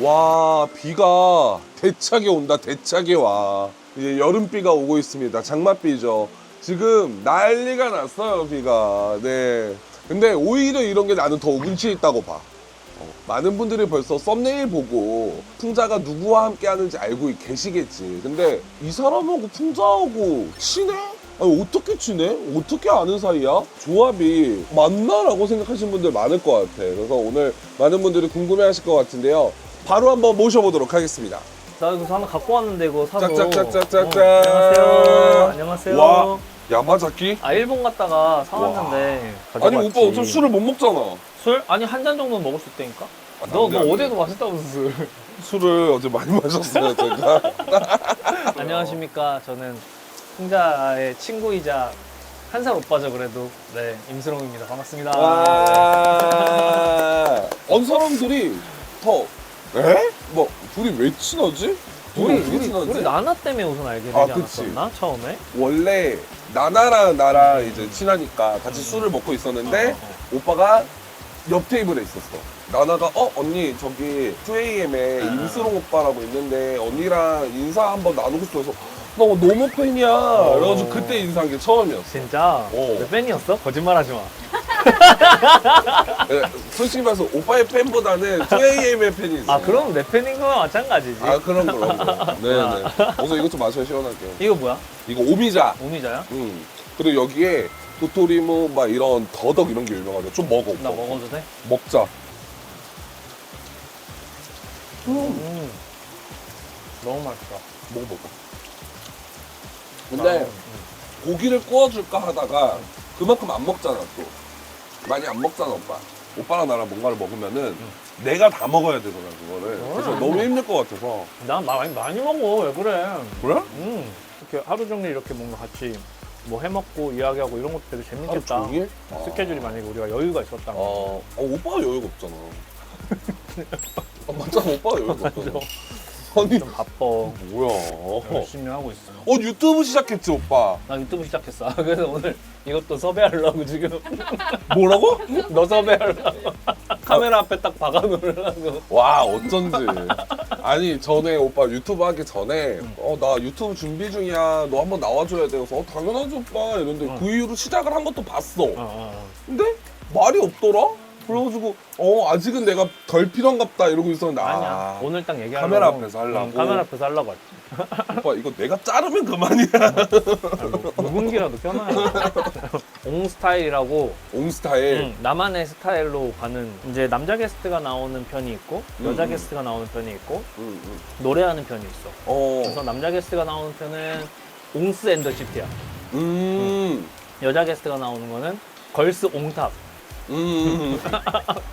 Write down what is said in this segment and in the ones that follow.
와 비가 대차게 온다 대차게 와. 이제 여름비가 오고 있습니다. 장맛비죠. 지금 난리가 났어요 비가. 네. 근데 오히려 이런 게 나는 더 운치 있다고 봐. 어, 많은 분들이 벌써 썸네일 보고 풍자가 누구와 함께 하는지 알고 계시겠지. 근데 이 사람하고 풍자하고 친해? 아니 어떻게 친해? 어떻게 아는 사이야? 조합이 맞나라고 생각하시는 분들 많을 것 같아. 그래서 오늘 많은 분들이 궁금해하실 것 같은데요 바로 한번 모셔보도록 하겠습니다 나 이거 하나 갖고 왔는데 이거 사서. 짝짝짝짝짝짝. 어, 안녕하세요. 안녕하세요. 와 야마자키? 아 일본 갔다가 사왔는데 아니. 오빠 어차피 술을 못 먹잖아 술? 아니 한 잔 정도는 먹을 수 있다니까. 아, 너, 너. 어제도 마셨다고 술. 술을 어제 많이 마셨어요 제가 안녕하십니까. 저는 풍자의 친구이자 한 살 오빠죠 그래도. 네 임수롱입니다. 반갑습니다. 와. 언 사람들이 더 에? 뭐 둘이 왜 친하지? 우리 왜 우리 친하지? 우리 나나 때문에 우선 알게 되지 아, 그치. 않았었나 처음에? 원래 나나랑 나랑 이제 친하니까 같이 술을 먹고 있었는데 어, 어, 오빠가 옆 테이블에 있었어. 나나가 어 언니 저기 2AM에 아. 임수롱 오빠라고 있는데 언니랑 인사 한번 나누고 싶어서 나 너무 팬이야. 그래가지고 그때 인사한 게 처음이었어. 진짜? 어. 내 팬이었어? 거짓말하지 마. 네, 솔직히 말해서 오빠의 팬보다는 2AM의 팬이지. 아 그럼 내 팬인 거랑 마찬가지지. 아 그럼 그럼. 네네. 어서 이것 좀 마셔 시원하게. 이거 뭐야? 이거 오미자. 오미자야? 음. 그리고 여기에 도토리묵 막 이런 더덕 이런 게 유명하죠. 좀 먹어. 나 오빠. 먹어도 돼? 먹자. 음. 너무 맛있다. 먹어볼까? 근데 음. 고기를 구워줄까 하다가 그만큼 안 먹잖아 또. 많이 안 먹잖아 오빠. 오빠랑 나랑 뭔가를 먹으면은 내가 다 먹어야 되잖아 그거를. 그래서 음. 너무 힘들 것 같아서. 난 많이 많이 먹어 왜 그래? 그래? 음 이렇게 하루 종일 이렇게 뭔가 같이 뭐 해먹고 이야기하고 이런 것도 되게 재밌겠다. 종일? 스케줄이 만약에 우리가 여유가 있었다면. 어, 어, 오빠가 여유가 없잖아. 아, 맞잖아, 오빠가 여유가 없잖아. 아니, 좀 바빠. 뭐야. 열심히 하고 있어. 어, 유튜브 시작했지, 오빠. 나 유튜브 시작했어. 그래서 오늘 이것도 섭외하려고 지금 뭐라고? 너 섭외하려고 카메라 앞에 딱 박아놓으려고. 와, 어쩐지. 아니, 전에 오빠 유튜브 하기 전에, 어, 나 유튜브 준비 중이야. 너 한번 나와줘야 돼. 그래서, 어, 당연하지, 오빠. 이런데 응. 그 이후로 시작을 한 것도 봤어. 어, 어, 근데 말이 없더라? 그래가지고, 어, 아직은 내가 덜 필요한갑다. 이러고 있었는데, 어. 아. 아니야. 오늘 딱 얘기하려고. 카메라 앞에서 하려고. 응, 카메라 앞에서 하려고 했지. 오빠, 이거 내가 자르면 그만이야. 아이고, 묵은기라도 껴놔요. 옹 스타일이라고 옹 스타일. 응, 나만의 스타일로 가는 이제 남자 게스트가 나오는 편이 있고 여자 음, 음. 게스트가 나오는 편이 있고 응, 응. 노래하는 편이 있어. 어. 그래서 남자 게스트가 나오는 편은 옹스 앤더 시티야. 음. 여자 게스트가 나오는 거는 걸스 옹탑. 음.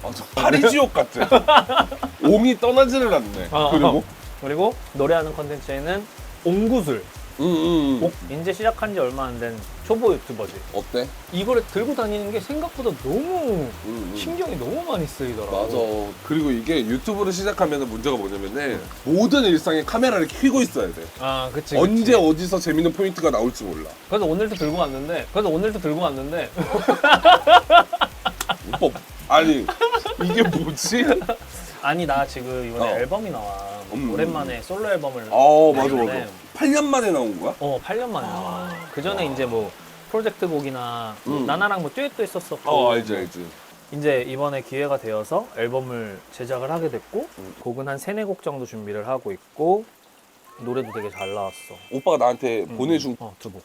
맞아. 파리지옥 같아. 옹이 떠나지를 않네. 어, 그리고. 어. 그리고 노래하는 컨텐츠에는 옹구슬. 음, 음. 옥- 이제 시작한 지 얼마 안 된 초보 유튜버지. 어때? 이거를 들고 다니는 게 생각보다 너무 음, 음. 신경이 너무 많이 쓰이더라고. 맞아. 그리고 이게 유튜브를 시작하면 문제가 뭐냐면은 모든 일상에 카메라를 켜고 있어야 돼. 아, 그치. 언제 그치. 어디서 재밌는 포인트가 나올지 몰라. 그래서 오늘도 들고 왔는데, 그래서 오늘도 들고 왔는데, 오빠, 아니 이게 뭐지? 아니 나 지금 이번에 어. 앨범이 나와 음. 오랜만에 솔로 앨범을 아 맞아 냈는데 맞아. 8년 만에 나온 거야? 어 8년 만에 나와 그 전에 이제 뭐 프로젝트 곡이나 음. 나나랑 뭐 듀엣도 했었었고 어 알지 알지. 이제 이번에 기회가 되어서 앨범을 제작을 하게 됐고 음. 곡은 한 세네 곡 정도 준비를 하고 있고 노래도 되게 잘 나왔어 오빠가 나한테 보내준 어, 두 곡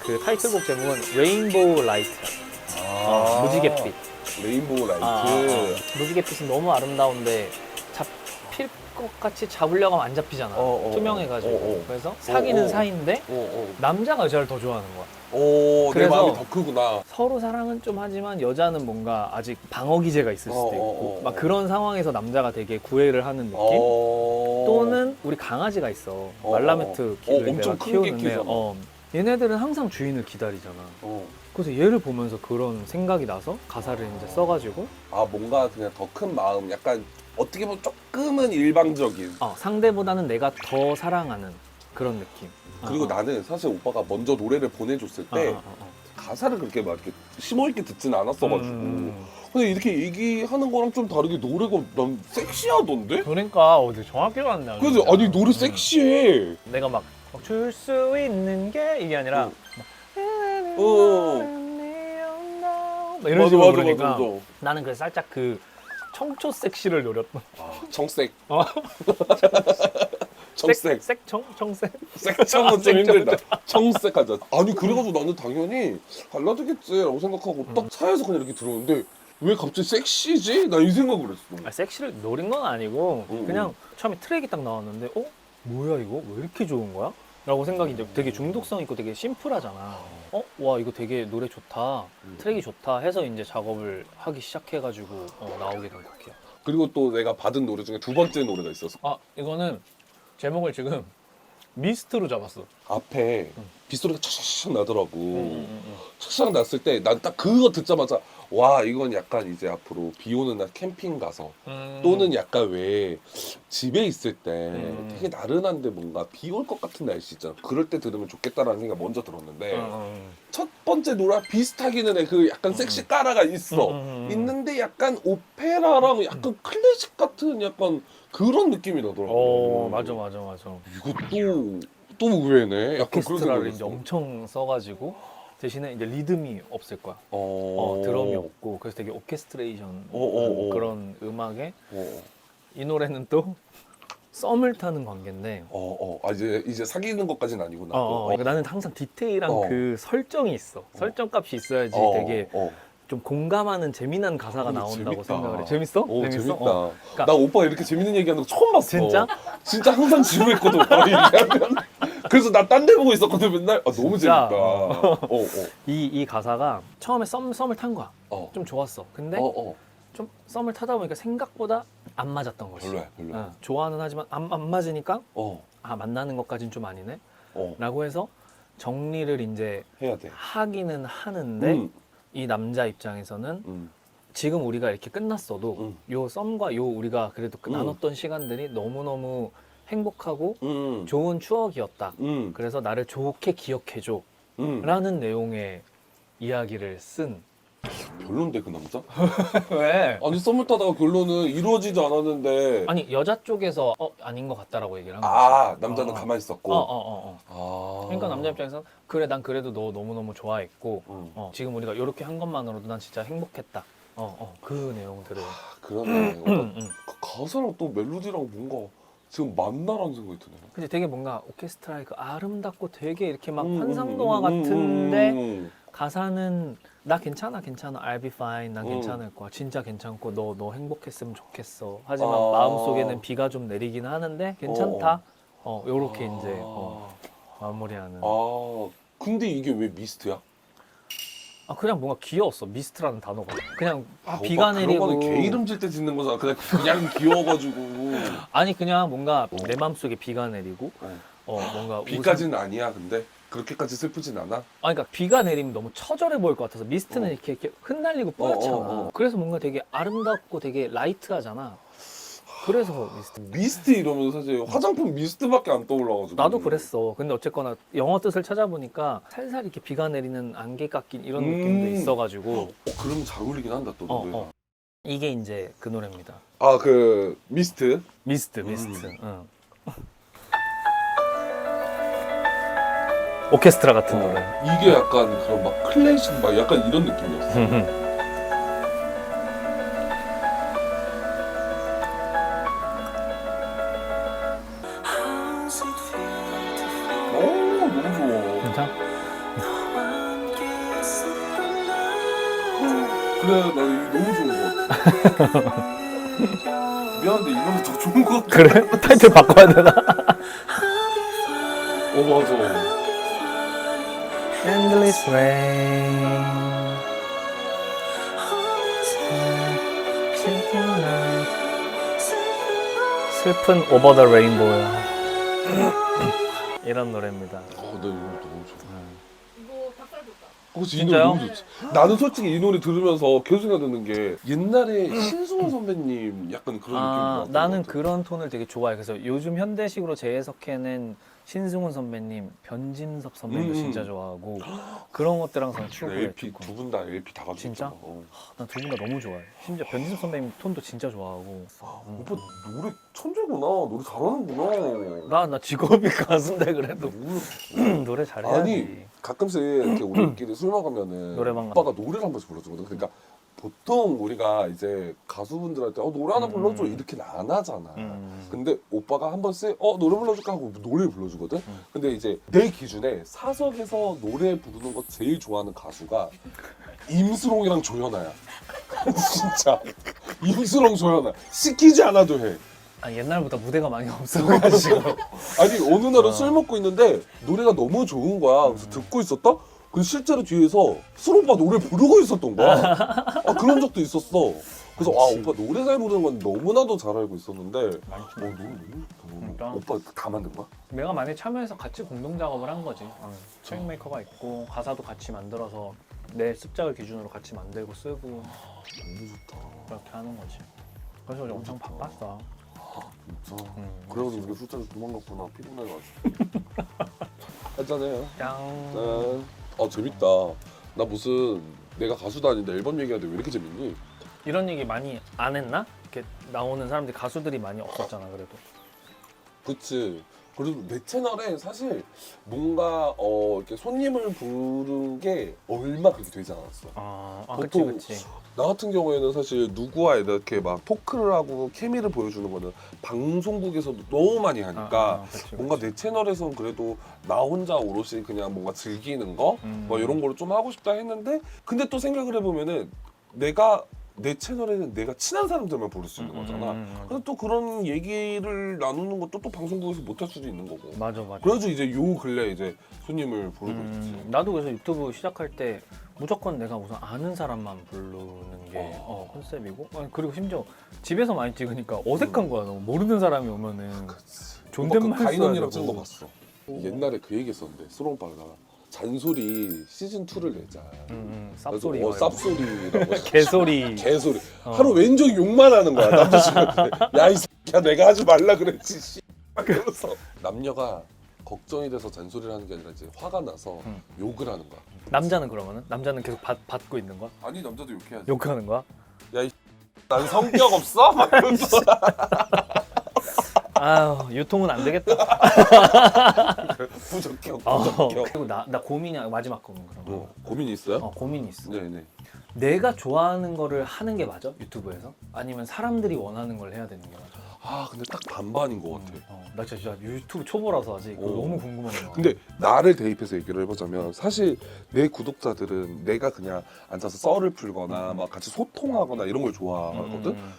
그 타이틀곡 제목은 레인보우 라이트야 아, 무지갯빛 레인보우 라이트. 아, 아. 무지갯빛은 너무 아름다운데 잡힐 것 같이 잡으려고 하면 안 잡히잖아. 어, 어, 투명해가지고. 어, 어. 그래서 사귀는 어, 어. 사이인데 어, 남자가 여자를 더 좋아하는 거야. 어. 오, 내 그래서- 마음이 더 크구나. 서로 사랑은 좀 하지만 여자는 뭔가 아직 방어 기제가 있을 수도 어, 있고 어, 어, 막 어. 그런 상황에서 남자가 되게 구애를 하는 느낌. 어. 또는 우리 강아지가 있어. 어, 말라메트 어. 키를 어, 엄청 내가 키우는데 키우잖아. 어, 얘네들은 항상 주인을 기다리잖아. 어. 그래서 얘를 보면서 그런 생각이 나서 가사를 이제 써가지고 아 뭔가 그냥 더 큰 마음, 약간 어떻게 보면 조금은 일방적인. 어, 상대보다는 내가 더 사랑하는 그런 느낌. 그리고 어, 어. 나는 사실 오빠가 먼저 노래를 보내줬을 어, 때 어, 어, 어. 가사를 그렇게 막 이렇게 심오 있게 듣지는 않았어가지고. 음. 근데 이렇게 얘기하는 거랑 좀 다르게 노래가 난 섹시하던데? 그러니까 어디 정확히 왔네. 그래서 아니 노래 섹시해. 내가 막 줄 수 있는 게 이게 아니라 어. 막 어. 막 이런 맞아, 식으로 맞아, 부르니까 맞아, 맞아. 나는 그래서 살짝 그 청초 섹시를 노렸던 정색. 어. 정색. 색청 청색 색청은 좀 색청 힘들다. 청색 하자. 아니 그래가지고 나는 당연히 발라드겠지라고 생각하고 음. 딱 차에서 그냥 이렇게 들었는데 왜 갑자기 섹시지? 나 이 생각을 했어. 아, 섹시를 노린 건 아니고 응, 그냥 처음에 트랙이 딱 나왔는데 어 뭐야 이거 왜 이렇게 좋은 거야? 라고 생각이 이제 되게 중독성 있고 되게 심플하잖아. 어? 와 이거 되게 노래 좋다. 음. 트랙이 좋다 해서 이제 작업을 하기 시작해가지고 어, 나오게 된 곡이야. 그리고 또 내가 받은 노래 중에 두 번째 노래가 있었어. 아 이거는 제목을 지금 미스트로 잡았어. 앞에 응. 빗소리가 차샤샥 나더라고. 음, 차샤샥 났을 때 난 딱 그거 듣자마자 와 이건 약간 이제 앞으로 비 오는 날 캠핑 가서 음. 또는 약간 왜 집에 있을 때 음. 되게 나른한데 뭔가 비 올 것 같은 날씨 있잖아. 그럴 때 들으면 좋겠다라는 생각 먼저 들었는데 음, 음, 첫 번째 노래 비슷하기는 해. 그 약간 섹시 까라가 있어. 음, 음, 음. 있는데 약간 오페라랑 약간 클래식 같은 약간 그런 느낌이 나더라고. 어 맞아 맞아 맞아. 이것도 또 의외네. 약간 그런 오케스트라를 이제 생각이 엄청 써가지고 대신에 이제 리듬이 없을 거야. 어, 어, 드럼이 없고 그래서 되게 오케스트레이션 어, 어, 어. 그런 음악에 어, 이 노래는 또 썸을 타는 관계인데 어, 어. 아, 이제 이제 사귀는 것까지는 아니구나. 어, 어, 그러니까 나는 항상 디테일한 어. 그 설정이 있어 설정 값이 있어야지 어, 되게 어. 좀 공감하는 재미난 가사가 어, 나온다고 재밌다. 생각을 해 재밌어? 오, 재밌다. 어. 그러니까- 나 오빠가 이렇게 재밌는 얘기하는 거 처음 봤어. 진짜? 진짜 항상 지루했거든. 얘기하면. 그래서 나 딴 데 보고 있었거든 맨날. 아, 너무 진짜? 재밌다. 어, 어, 이, 이 가사가 처음에 썸, 썸을 탄 거야 어. 좀 좋았어 근데 어, 어. 좀 썸을 타다 보니까 생각보다 안 맞았던 거지 별로야, 별로야. 어, 좋아는 하지만 안, 안 맞으니까 어, 아 만나는 것까진 좀 아니네 어. 라고 해서 정리를 이제 해야 돼. 하기는 하는데 음, 이 남자 입장에서는 음. 지금 우리가 이렇게 끝났어도 음. 요 썸과 요 우리가 그래도 음. 나눴던 시간들이 너무너무 행복하고 음. 좋은 추억이었다. 음. 그래서 나를 좋게 기억해줘. 음. 라는 내용의 이야기를 쓴. 별론데 그 남자? 왜? 아니 썸을 타다가 결론은 이루어지지 않았는데 아니, 여자 쪽에서 어, 아닌 것 같다라고 얘기를 한 거지. 아 남자는 어. 가만히 있었고 어, 어, 어, 어. 아. 그러니까 남자 입장에서 그래, 난 그래도 너 너무너무 좋아했고, 음. 어, 지금 우리가 이렇게 한 것만으로도 난 진짜 행복했다. 어, 어, 그 내용들을. 아, 그러네 음, 음. 그 가사랑 또 멜로디랑 뭔가 지금 맞나라는 생각이 드네 근데 되게 뭔가 오케스트라의 그 아름답고 되게 이렇게 막 음, 환상동화 음, 음, 같은데 음, 가사는 나 괜찮아 괜찮아. I'll be fine. 난 음. 괜찮을 거야. 진짜 괜찮고 너 너 행복했으면 좋겠어. 하지만 아. 마음속에는 비가 좀 내리긴 하는데 괜찮다. 어. 요렇게 아. 이제 어, 마무리하는. 아 근데 이게 왜 미스트야? 아 그냥 뭔가 귀여웠어 미스트라는 단어가. 그냥 아, 아, 비가 오빠 내리고. 거는 개 이름 질때 짓는 거잖아. 그냥 그냥 귀여워가지고. 아니 그냥 뭔가 내 마음속에 비가 내리고 어. 어 뭔가 비까지는 아니야 근데 그렇게까지 슬프진 않아? 아, 그러니까 비가 내리면 너무 처절해 보일 것 같아서 미스트는 어. 이렇게, 이렇게 흩날리고 뿌옇잖아. 어, 어, 어. 그래서 뭔가 되게 아름답고 되게 라이트하잖아. 그래서 미스트. 미스트 이러면서 사실 화장품 미스트밖에 안 떠올라가지고 나도 그랬어. 근데 어쨌거나 영어 뜻을 찾아보니까 살살 이렇게 비가 내리는 안개 깎인 이런 음. 느낌도 있어가지고 어, 그러면 잘 어울리긴 한다 또 어, 노래 어. 이게 이제 그 노래입니다. 아 그 미스트 미스트, 미스트. 음. 응. 오케스트라 같은 어, 노래. 이게 약간 그런 막 클래식 막 약간 이런 느낌이었어 오 너무 좋아 괜찮아? 그래 나 이거 너무 좋은 거 같아 미안한데 이거는 더 좋은 거 같아 그래? 타이틀 바꿔야 되나? 어 맞아 Endless rain. 슬픈 오버 더 레인보우야. 이런 노래입니다. 어, 나 이거 너무 좋아 이거 닭살 돋다. 어, 그치, 이 진짜요? 노래 너무 좋지. 나는 솔직히 이 노래 들으면서 계속 생각드는 게 옛날에 신승훈 선배님 약간 그런 아, 느낌이 나는 그런 톤을 되게 좋아해. 그래서 요즘 현대식으로 재해석해낸 신승훈 선배님, 변진섭 선배님 도 음. 진짜 좋아하고 그런 것들 항상 추억을 LP. 두 분 다 LP 다 가지고 진짜? 있잖아. 어. 난두 분 다 너무 좋아해. 심지어 변진섭 선배님 톤도 진짜 좋아하고. 음. 오빠 노래 천재구나. 노래 잘하는구나. 나, 나 직업이 가수인데 그래도 음. 노래 잘해야지. 아니 가끔씩 이렇게 우리끼리 술 먹으면은 노래방 오빠가 노래를 한 번씩 불러주거든. 그러니까 보통 우리가 이제 가수분들한테 어, 노래 하나 음. 불러줘 이렇게는 안 하잖아. 음. 근데 오빠가 한 번씩 어 노래 불러줄까 하고 노래 불러주거든. 음. 근데 이제 내 기준에 사석에서 노래 부르는 거 제일 좋아하는 가수가 임수롱이랑 조연아야. 진짜 임수롱 조연아 시키지 않아도 해. 아, 옛날보다 무대가 많이 없어가지고. 아니 어느 날은 어. 술 먹고 있는데 노래가 너무 좋은 거야. 그래서 음. 듣고 있었다. 근데 실제로 뒤에서 술 오빠 노래 부르고 있었던 거야. 아 그런 적도 있었어. 그래서 아. 오빠 노래 잘 부르는 건 너무나도 잘 알고 있었는데 어 많지. 너무. 진짜? 오빠 다 만든 거야? 내가 많이 참여해서 같이 공동 작업을 한 거지. 트랙 메이커가 있고 가사도 같이 만들어서 내 습작을 기준으로 같이 만들고 쓰고 너무 좋다. 그렇게 하는 거지. 그래서 우리 엄청 좋다. 바빴어. 진짜. 음. 그래서 우리가 술자리 도망갔구나. 피곤해가지고. 했잖아요. 짱. 짠. 아 재밌다. 나 무슨 내가 가수도 아닌데 앨범 얘기하는데 왜 이렇게 재밌니? 이런 얘기 많이 안 했나? 이렇게 나오는 사람들이 가수들이 많이 없었잖아 그래도. 그치. 그리고 내 채널에 사실 뭔가 어 이렇게 손님을 부른 게 얼마 그렇게 되지 않았어. 아, 아 그치 보통 그치. 나 같은 경우에는 사실 누구와 이렇게 막 토크를 하고 케미를 보여주는 거는 방송국에서도 너무 많이 하니까 아, 아, 그치, 뭔가 그치. 내 채널에서는 그래도 나 혼자 오롯이 그냥 뭔가 즐기는 거, 음. 뭐 이런 거를 좀 하고 싶다 했는데, 근데 또 생각을 해보면은 내가 내 채널에는 내가 친한 사람들만 부를 수 있는 음, 거잖아. 음, 음, 맞아. 그래서 또 그런 얘기를 나누는 것도 또 방송국에서 못 할 수도 있는 거고. 맞아 맞아. 그래서 이제 요 근래 이제 손님을 부르고 음, 있지. 나도 그래서 유튜브 시작할 때 무조건 내가 우선 아는 사람만 부르는 게 어. 어, 컨셉이고 아니, 그리고 심지어 집에서 많이 찍으니까 어색한 거야 너무 모르는 사람이 오면은 존댓말 그 가인 써야 언니랑 되고. 찍은 거 봤어. 옛날에 그 얘기했었는데 수롱 오빠가 잔소리 시즌 2를 내자. 음, 음, 그래서 쌉소리 어, 말고. 쌉소리라고. 개소리 개소리. 어. 하루 왼쪽 욕만 하는 거야 남자친구한테. 야이 새끼야 내가 하지 말라 그랬지. 씨. 그래서 남녀가 걱정이 돼서 잔소리를 하는 게 아니라 이제 화가 나서 음. 욕을 하는 거야. 남자는 그러면은 남자는 계속 받, 받고 있는 거야 아니 남자도 욕해야지. 욕하는 거야 난 성격 없어? 막 이러면서. 아유 유통은 안 되겠다 부적격 어, 부적격. 그리고 나, 나 고민이 맞지막 고민 그런 거 어, 고민이 있어요? 어, 고민이 있어 네네. 내가 좋아하는 거를 하는 게 맞아 유튜브에서 아니면 사람들이 원하는 걸 해야 되는 게 맞아 아 근데 딱 반반인 것 같아. 어, 나 진짜 유튜브 초보라서 아직 그거 어. 너무 궁금한 거야. 근데 나를 대입해서 얘기를 해보자면 사실 내 구독자들은 내가 그냥 앉아서 썰을 풀거나 막 같이 소통하거나 이런 걸 좋아하거든. 음,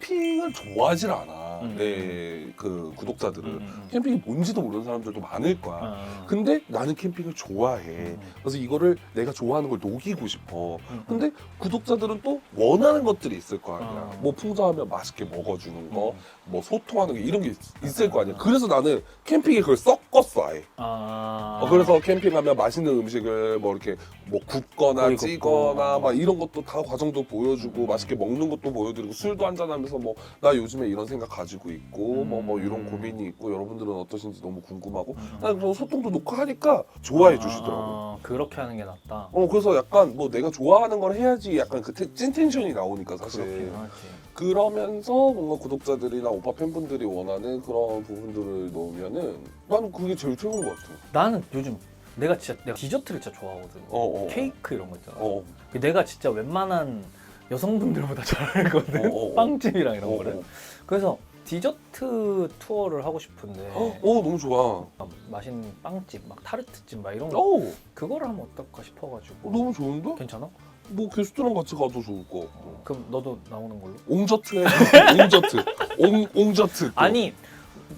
캠핑을 좋아하질 않아. 음. 내그 구독자들은 음, 음. 캠핑이 뭔지도 모르는 사람들도 많을 거야. 아, 근데 나는 캠핑을 좋아해. 음. 그래서 이거를 내가 좋아하는 걸 녹이고 싶어. 음, 근데 구독자들은 또 원하는 것들이 있을 거 아니야. 어. 뭐 풍자하면 맛있게 먹어주는 거, 음. 뭐 소통하는 게 이런 게 있- 있을 거 아니야. 그래서 나는 캠핑에 그걸 섞었어 아예. 아, 어, 그래서 캠핑하면 맛있는 음식을 뭐 이렇게 뭐 굽거나 찌거나. 막 이런 것도 다 과정도 보여주고 맛있게 먹는 것도 보여드리고 술도 한잔하면서 뭐 나 요즘에 이런 생각 가지고 있고 뭐 뭐 이런 음. 고민이 있고 여러분들은 어떠신지 너무 궁금하고 음. 난 그런 소통도 놓고 하니까 좋아해 주시더라고. 아, 그렇게 하는 게 낫다. 어 그래서 약간 뭐 내가 좋아하는 걸 해야지 약간 그 테- 찐텐션이 나오니까 사실 그렇긴 하지. 그러면서 뭔가 구독자들이나 오빠 팬분들이 원하는 그런 부분들을 넣으면은 나는 그게 제일 최고인 것 같아. 나는 요즘 내가 진짜 내가 디저트를 진짜 좋아하거든. 어, 어. 케이크 이런 거 있잖아. 어. 내가 진짜 웬만한 여성분들보다 잘 알거든. 어, 어, 어. 빵집이랑 이런 어, 거를. 어. 그래서 디저트 투어를 하고 싶은데 어, 어, 너무 좋아. 막 맛있는 빵집, 막 타르트집 막 이런 거 어, 그거를 하면 어떨까 싶어가지고. 어, 너무 좋은데? 괜찮아? 뭐 게스트랑 같이 가도 좋을 것 같고. 그럼 너도 나오는 걸로? 옹저트에 옹저트, 옹 옹저트. 또. 아니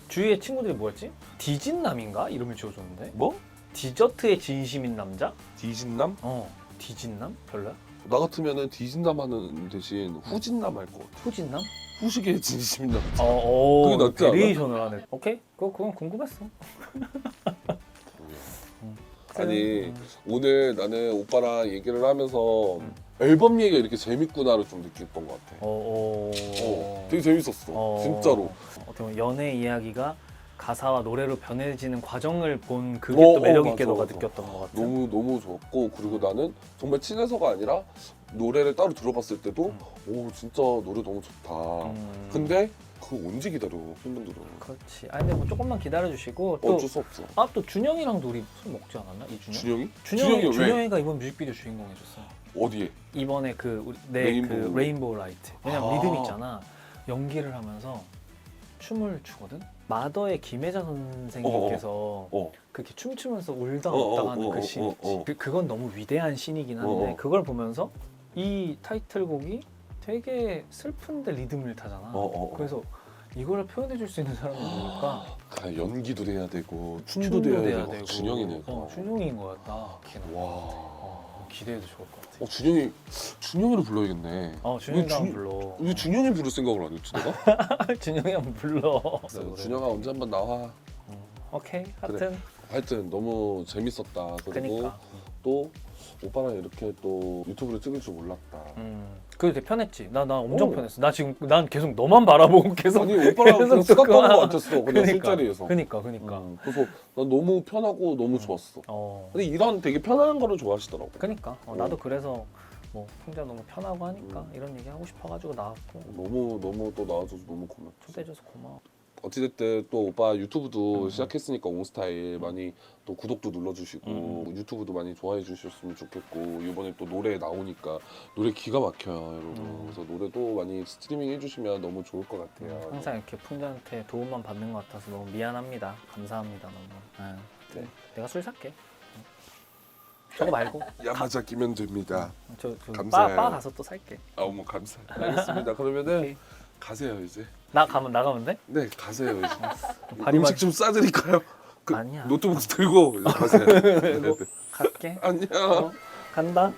주위에 친구들이 뭐였지? 디진남인가 이름을 지어줬는데 뭐? 디저트의 진심인 남자? 디진남? 어 디진남? 별로야? 나 같으면은 디진남 하는 대신 후진남 할것 같아. 후진남? 후식의 진심인 남자. 어, 그게 어 낫지 않아? 베리에이션을 하네 오케이? 그거, 그건 궁금했어 아니 음. 오늘 나는 오빠랑 얘기를 하면서 음. 앨범 얘기가 이렇게 재밌구나를 좀 느꼈던 것 같아. 어, 어, 어, 되게 재밌었어. 어, 진짜로. 어떻게 보면 연애 이야기가 가사와 노래로 변해지는 과정을 본 그게 어, 또 매력 어, 있게 맞아, 너가 맞아. 느꼈던 것 같아. 너무 너무 좋았고 그리고 나는 정말 친해서가 아니라 노래를 따로 들어봤을 때도 오 진짜 노래 너무 좋다. 음. 근데 그거 언제 기다려 팬분들은 그렇지. 아 근데 뭐 조금만 기다려 주시고 또 어쩔 수 없어. 아 또 준영이랑도 우리 술 먹지 않았나? 이준영? 준영이? 준영이 왜? 준영이가 이번 뮤직비디오 주인공 해줬어. 어디에? 이번에 그 우리 내 레인보우. 그 레인보우 라이트. 왜냐면 아. 리듬 있잖아. 연기를 하면서 춤을 추거든. 마더의 김혜자 선생님께서 어. 그렇게 춤추면서 울다 어, 어, 웃다 하는 어, 그 어, 씬 어, 있지. 어. 그, 그건 너무 위대한 씬이긴 한데 어, 어. 그걸 보면서 이 타이틀곡이 되게 슬픈데 리듬을 타잖아. 어, 어, 어. 그래서 이걸 표현해 줄 수 있는 사람이 누굴까? 아, 연기도 돼야 되고 춤도, 돼야, 되고. 준영이네. 어, 준영인 것 같다. 걔는. 와. 어, 기대해도 좋을 것 같아. 어 준영이 준영이를 불러야겠네. 어, 준영이가 준- 한번 불러. 왜 준영이 부를 생각을 안 했지 내가? 준영이 한번 불러. 네, 준영아 언제 한번 나와. 오케이. 하여튼 하여튼 너무 재밌었다. 그리고 그니까. 또 오빠랑 이렇게 또 유튜브를 찍을 줄 몰랐다. 음. 그게 되게 편했지. 나 나 엄청 오. 편했어. 나 지금 난 계속 너만 바라보고 계속 아니 오빠랑 그냥 수다 떠는 것 같았어. 그냥 그러니까. 술자리에서. 그니까 그니까. 음, 그래서 난 너무 편하고 너무 좋았어. 어. 근데 이런 되게 편안한 거를 좋아하시더라고. 그니까. 어, 나도 어. 그래서 뭐 풍자 너무 편하고 하니까 음. 이런 얘기 하고 싶어가지고 나왔고 너무 너무 또 나와줘서 너무 고맙고. 초대해줘서 고마워. 어찌됐든 또 오빠 유튜브도 음. 시작했으니까 옹스타일 많이 또 구독도 눌러주시고 음. 유튜브도 많이 좋아해 주셨으면 좋겠고 이번에 또 노래 나오니까 노래 기가 막혀요 여러분 음. 그래서 노래도 많이 스트리밍 해주시면 너무 좋을 것 같아요 항상 이렇게 풍자한테 도움만 받는 것 같아서 너무 미안합니다. 감사합니다 너무. 네. 내가 술 살게. 저거 말고 야마자 끼면 됩니다 저, 저 감사해요. 바, 바 가서 또 살게. 아 어머 감사 알겠습니다 그러면은 오케이. 가세요 이제 나 가면 나가면 돼? 네 가세요 이제 바리바리- 음식 좀 싸드릴까요? 그 아니야. 노트북 들고 이제 가세요 네, 네, 네. 갈게. 안녕 어, 간다.